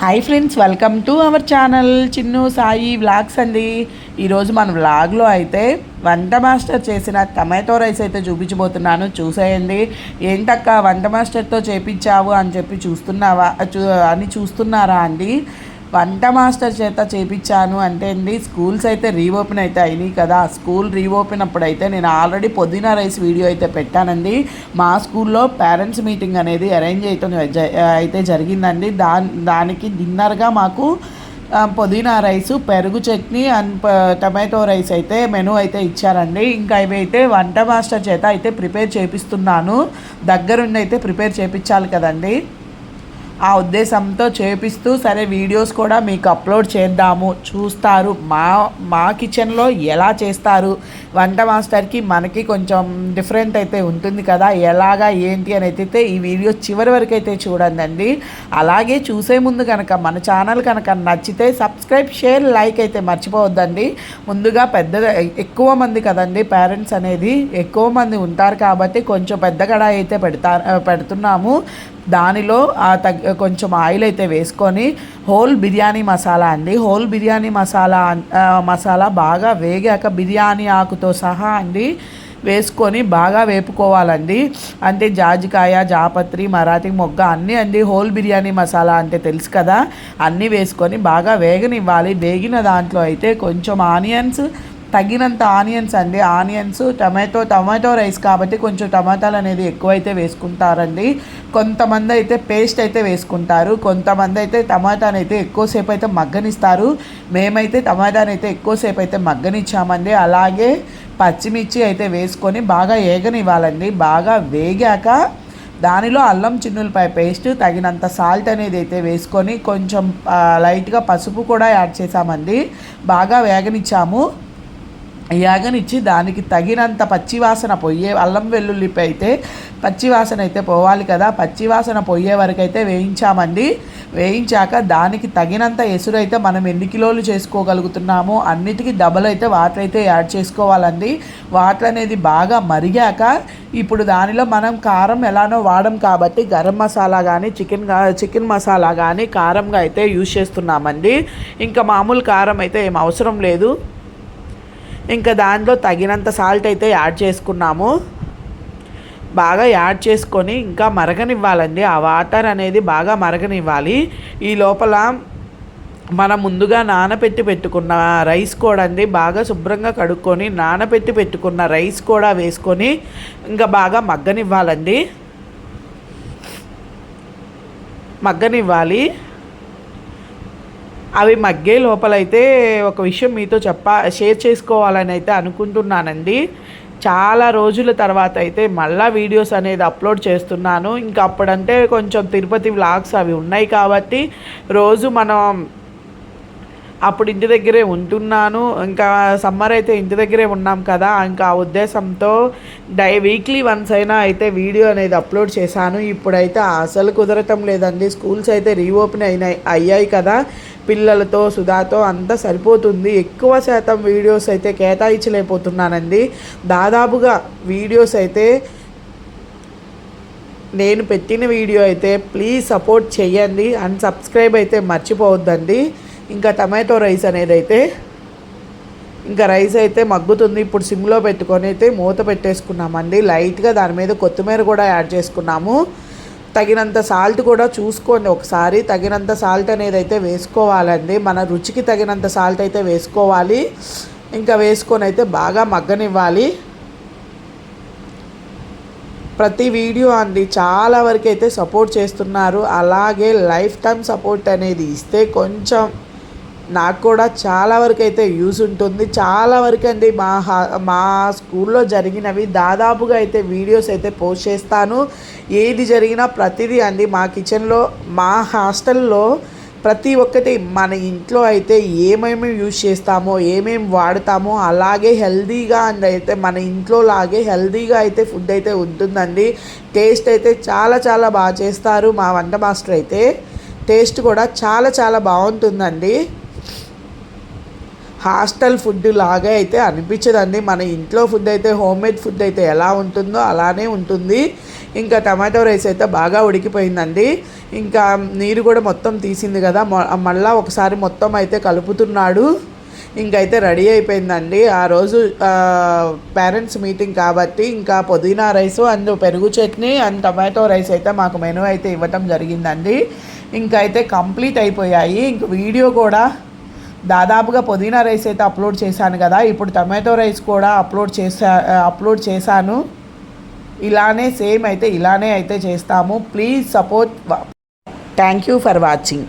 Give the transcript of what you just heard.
Hi friends welcome to our channel Chinnu Sai vlogs అండి. ఈరోజు మన వ్లాగ్లో అయితే వంట మాస్టర్ చేసిన టమాటో రైస్ అయితే చూపించబోతున్నాను. చూసేయండి. ఏంటక్క వంట మాస్టర్తో చేపించావు అని చెప్పి చూస్తున్నావా? చూ అని చూస్తున్నారా అండి? వంట మాస్టర్ చేత చేపించాను అంటే అండి స్కూల్స్ అయితే రీఓపెన్ అయితే అయినాయి కదా. స్కూల్ రీఓపెన్ అప్పుడైతే నేను ఆల్రెడీ పుదీనా రైస్ వీడియో అయితే పెట్టానండి. మా స్కూల్లో పేరెంట్స్ మీటింగ్ అనేది అరేంజ్ అయితే జ- అయితే జరిగిందండి. దా దానికి డిన్నర్గా మాకు పుదీనా రైస్ పెరుగు చట్నీ అండ్ టమాటో రైస్ అయితే మెనూ అయితే ఇచ్చారండి. ఇంకా ఇవి అయితే వంట మాస్టర్ చేత అయితే ప్రిపేర్ చేపిస్తున్నాను. దగ్గరుండి అయితే ప్రిపేర్ చేపించాలి కదండి. ఆ ఉద్దేశంతో చేపిస్తూ సరే వీడియోస్ కూడా మీకు అప్లోడ్ చేద్దాము. చూస్తారు. మా మా కిచెన్లో ఎలా చేస్తారు? వంట మాస్టర్కి మనకి కొంచెం డిఫరెంట్ అయితే ఉంటుంది కదా. ఎలాగా ఏంటి అని అయితే ఈ వీడియో చివరి వరకు అయితే చూడండి అలాగే చూసే ముందు కనుక మన ఛానల్ కనుక నచ్చితే సబ్స్క్రైబ్ షేర్ లైక్ అయితే మర్చిపోవద్దండి. ముందుగా పెద్ద ఎక్కువ మంది కదండి పేరెంట్స్ అనేది ఎక్కువ మంది ఉంటారు కాబట్టి కొంచెం పెద్ద కడాయి అయితే పెడతా పెడుతున్నాము. దానిలో ఆ కొంచెం ఆయిల్ అయితే వేసుకొని హోల్ బిర్యానీ మసాలా అండి. హోల్ బిర్యానీ మసాలా మసాలా బాగా వేగాక బిర్యానీ ఆకుతో సహా అండి వేసుకొని బాగా వేపుకోవాలండి. అంటే జాజికాయ జాపత్రి మరాఠీ మొగ్గ అన్నీ అండి హోల్ బిర్యానీ మసాలా అంటే తెలుసు కదా. అన్నీ వేసుకొని బాగా వేగనివ్వాలి. వేగిన దాంట్లో అయితే కొంచెం ఆనియన్స్ తగినంత ఆనియన్స్ అండి. ఆనియన్స్ టమాటో టమాటో రైస్ కాబట్టి కొంచెం టమాటాలు అనేది ఎక్కువైతే వేసుకుంటారండి. కొంతమంది అయితే పేస్ట్ అయితే వేసుకుంటారు. కొంతమంది అయితే టమాటాని అయితే ఎక్కువసేపు అయితే మగ్గనిస్తారు. మేమైతే టమాటాని అయితే ఎక్కువసేపు అయితే మగ్గనిచ్చామండి. అలాగే పచ్చిమిర్చి అయితే వేసుకొని బాగా ఏగనివ్వాలండి. బాగా వేగాక దానిలో అల్లం చిన్నులపాయ పేస్ట్ తగినంత సాల్ట్ అనేది అయితే వేసుకొని కొంచెం లైట్గా పసుపు కూడా యాడ్ చేసామండి బాగా వేగనిచ్చాము. యాగనిచ్చి దానికి తగినంత పచ్చివాసన పొయ్యే అల్లం వెల్లుల్లిపై అయితే పచ్చివాసన అయితే పోవాలి కదా. పచ్చివాసన పోయే వరకు అయితే వేయించామండి. వేయించాక దానికి తగినంత ఎసురైతే మనం ఎన్ని కిలోలు చేసుకోగలుగుతున్నామో అన్నిటికీ డబల్ అయితే వాటర్ అయితే యాడ్ చేసుకోవాలండి. వాటర్ అనేది బాగా మరిగాక ఇప్పుడు దానిలో మనం కారం ఎలానో వాడం కాబట్టి గరం మసాలా కానీ చికెన్ చికెన్ మసాలా కానీ కారంగా అయితే యూజ్ చేస్తున్నామండి. ఇంకా మామూలు కారం అయితే ఏం అవసరం లేదు. ఇంకా దాంట్లో తగినంత సాల్ట్ అయితే యాడ్ చేసుకున్నాము. బాగా యాడ్ చేసుకొని ఇంకా మరగనివ్వాలండి. ఆ వాటర్ అనేది బాగా మరగనివ్వాలి. ఈ లోపల మనం ముందుగా నానబెట్టి పెట్టుకున్న రైస్ కూడా అండి బాగా శుభ్రంగా కడుక్కొని నానబెట్టి పెట్టుకున్న రైస్ కూడా వేసుకొని ఇంకా బాగా మగ్గనివ్వాలండి. మగ్గనివ్వాలి. అవి మగ్గే లోపలైతే ఒక విషయం మీతో చెప్ప షేర్ చేసుకోవాలని అయితే అనుకుంటున్నానండి. చాలా రోజుల తర్వాత అయితే మళ్ళీ వీడియోస్ అనేది అప్లోడ్ చేస్తున్నాను. ఇంకా అప్పుడంటే కొంచెం తిరుపతి వ్లాగ్స్ అవి ఉన్నాయి కాబట్టి రోజు మనం అప్పుడు ఇంటి దగ్గరే ఉంటున్నాను. ఇంకా సమ్మర్ అయితే ఇంటి దగ్గరే ఉన్నాం కదా. ఇంకా ఆ ఉద్దేశంతో డై వీక్లీ వన్స్ అయినా అయితే వీడియో అనేది అప్లోడ్ చేశాను. ఇప్పుడైతే అసలు కుదరటం లేదండి. స్కూల్స్ అయితే రీఓపెన్ అయినాయి అయ్యాయి కదా. పిల్లలతో సుధాతో అంతా సరిపోతుంది. ఎక్కువ శాతం వీడియోస్ అయితే కేటాయించలేకపోతున్నానండి. దాదాపుగా వీడియోస్ అయితే నేను పెట్టిన వీడియో అయితే ప్లీజ్ సపోర్ట్ చేయండి. అండ్ సబ్స్క్రైబ్ అయితే మర్చిపోవద్దండి. ఇంకా టమాటో రైస్ అనేది అయితే ఇంకా రైస్ అయితే మగ్గుతుంది. ఇప్పుడు సిమ్లో పెట్టుకొని అయితే మూత పెట్టేసుకున్నామండి. లైట్గా దాని మీద కొత్తిమీర కూడా యాడ్ చేసుకున్నాము. తగినంత సాల్ట్ కూడా చూసుకోండి ఒకసారి. తగినంత సాల్ట్ అనేది అయితే వేసుకోవాలండి. మన రుచికి తగినంత సాల్ట్ అయితే వేసుకోవాలి. ఇంకా వేసుకొని అయితే బాగా మగ్గనివ్వాలి. ప్రతి వీడియో అండి చాలా వరకు అయితే సపోర్ట్ చేస్తున్నారు. అలాగే లైఫ్ టైం సపోర్ట్ అనేది ఇస్తే కొంచెం నాకు కూడా చాలా వరకు అయితే యూస్ ఉంటుంది. చాలా వరకు అండి మా హా- మా స్కూల్లో జరిగినవి దాదాపుగా అయితే వీడియోస్ అయితే పోస్ట్ చేస్తాను. ఏది జరిగినా ప్రతిదీ అండి మా కిచెన్లో మా హాస్టల్లో ప్రతి ఒక్కటి మన ఇంట్లో అయితే ఏమేమి యూజ్ చేస్తామో ఏమేమి వాడతామో అలాగే హెల్దీగా అండ్ అయితే మన ఇంట్లో లాగే హెల్దీగా అయితే ఫుడ్ అయితే ఉంటుందండి. టేస్ట్ అయితే చాలా చాలా బాగా చేస్తారు మా వంట మాస్టర్ అయితే. టేస్ట్ కూడా చాలా చాలా బాగుంటుందండి. హాస్టల్ ఫుడ్ లాగే అయితే అనిపించదండి. మన ఇంట్లో ఫుడ్ అయితే హోమ్మేడ్ ఫుడ్ అయితే ఎలా ఉంటుందో అలానే ఉంటుంది. ఇంకా టమాటో రైస్ అయితే బాగా ఉడికిపోయిందండి. ఇంకా నీరు కూడా మొత్తం తీసింది కదా. మళ్ళీ మళ్ళా ఒకసారి మొత్తం అయితే కలుపుతున్నాడు. ఇంకైతే రెడీ అయిపోయిందండి. ఆ రోజు పేరెంట్స్ మీటింగ్ కాబట్టి ఇంకా పుదీనా రైస్ అండ్ పెరుగు చట్నీ అండ్ టమాటో రైస్ అయితే మాకు మెనూ అయితే ఇవ్వటం జరిగిందండి. ఇంకైతే కంప్లీట్ అయిపోయాయి. ఇంక వీడియో కూడా దాదాపుగా పుదీనా రైస్ అయితే అప్లోడ్ చేశాను కదా. ఇప్పుడు టమాటో రైస్ కూడా అప్లోడ్ చేసా అప్లోడ్ చేశాను. ఇలానే సేమ్ అయితే ఇలానే అయితే చేస్తాము. Please support thank you for watching.